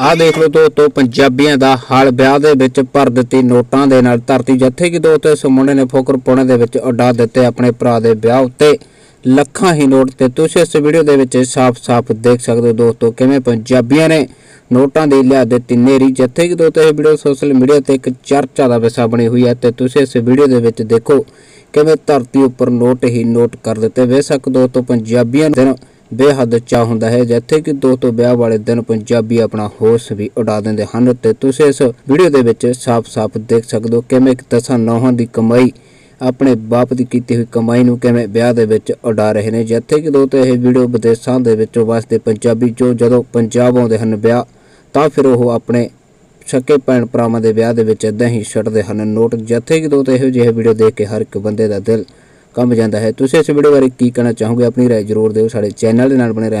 ਆਹ ਦੇਖ ਲਓ ਦੋਸਤੋ ਪੰਜਾਬੀਆਂ ਦਾ ਹਾਲ, ਵਿਆਹ ਦੇ ਵਿੱਚ ਭਰ ਦਿੱਤੀ ਨੋਟਾਂ ਦੇ ਨਾਲ ਧਰਤੀ ਜਿੱਥੇ ਕਿ ਦੋਸਤੋ ਇਸ ਮੁੰਡੇ ਨੇ ਫੋਕਰ ਪੁਣੇ ਦੇ ਵਿੱਚ ਉਡਾ ਦਿੱਤੇ ਆਪਣੇ ਭਰਾ ਦੇ ਵਿਆਹ ਉੱਤੇ। ਲੱਖਾਂ ਹੀ ਨੋਟ ਤੇ ਤੁਸੀਂ ਇਸ ਵੀਡੀਓ ਦੇ ਵਿੱਚ ਸਾਫ਼-ਸਾਫ਼ ਦੇਖ ਸਕਦੇ ਹੋ ਦੋਸਤੋ ਕਿਵੇਂ ਪੰਜਾਬੀਆਂ ਨੇ ਨੋਟਾਂ ਦੀ ਲਿਆ ਦਿੱਤੀ ਨੇਰੀ, ਜਿੱਥੇ ਕਿ ਦੋਸਤੋ ਇਹ ਵੀਡੀਓ ਸੋਸ਼ਲ ਮੀਡੀਆ ਤੇ ਇੱਕ ਚਰਚਾ ਦਾ ਵਿਸ਼ਾ ਬਣੀ ਹੋਈ ਹੈ ਤੇ ਤੁਸੀਂ ਇਸ ਵੀਡੀਓ ਦੇ ਵਿੱਚ ਦੇਖੋ ਕਿਵੇਂ ਧਰਤੀ ਉੱਪਰ ਨੋਟ ਹੀ ਨੋਟ ਕਰ ਦਿੱਤੇ। ਬੇਸ਼ੱਕ ਦੋਸਤੋ ਪੰਜਾਬੀਆਂ ਦਿਨ ਬੇਹੱਦ ਚਾਹ ਹੁੰਦਾ ਹੈ, ਜਿੱਥੇ ਕਿ ਦੋ ਤੋਂ ਵਿਆਹ ਵਾਲੇ ਦਿਨ ਪੰਜਾਬੀ ਆਪਣਾ ਹੋਸ਼ ਵੀ ਉਡਾ ਦਿੰਦੇ ਹਨ ਤੇ ਤੁਸੀਂ ਇਸ ਵੀਡੀਓ ਦੇ ਵਿੱਚ ਸਾਫ਼-ਸਾਫ਼ ਦੇਖ ਸਕਦੇ ਹੋ ਕਿਵੇਂ ਇੱਕ ਦਸਾਂ ਨੌਹਾਂ ਦੀ ਕਮਾਈ ਆਪਣੇ ਬਾਪ ਦੀ ਕੀਤੀ ਹੋਈ ਕਮਾਈ ਨੂੰ ਕਿਵੇਂ ਵਿਆਹ ਦੇ ਵਿੱਚ ਉਡਾ ਰਹੇ ਨੇ, ਜਿੱਥੇ ਕਿ ਦੋ ਦੋਸਤੋ ਇਹ ਵੀਡੀਓ ਵਿਦੇਸ਼ਾਂ ਦੇ ਵਿੱਚੋਂ ਵਸਦੇ ਪੰਜਾਬੀ ਜੋ ਜਦੋਂ ਪੰਜਾਬ ਆਉਂਦੇ ਹਨ ਵਿਆਹ, ਤਾਂ ਫਿਰ ਉਹ ਆਪਣੇ ਸਕੇ ਭੈਣ ਭਰਾਵਾਂ ਦੇ ਵਿਆਹ ਦੇ ਵਿੱਚ ਇਦਾਂ ਹੀ ਛੱਡਦੇ ਹਨ ਨੋਟ, ਜਿੱਥੇ ਕਿ ਦੋ ਦੋਸਤੋ ਇਹੋ ਜਿਹੇ ਵੀਡੀਓ ਦੇਖ ਕੇ ਹਰ ਇੱਕ ਬੰਦੇ ਦਾ ਦਿਲ ਕੰਬ ਜਾਂਦਾ ਹੈ। ਤੁਸੀਂ ਇਸ ਵੀਡੀਓ ਬਾਰੇ ਕੀ ਕਹਿਣਾ ਚਾਹੋਗੇ? ਆਪਣੀ ਰਾਏ ਜ਼ਰੂਰ ਦਿਓ। ਸਾਡੇ ਚੈਨਲ ਦੇ ਨਾਲ ਬਣੇ ਰਹਿਣ ਲਈ।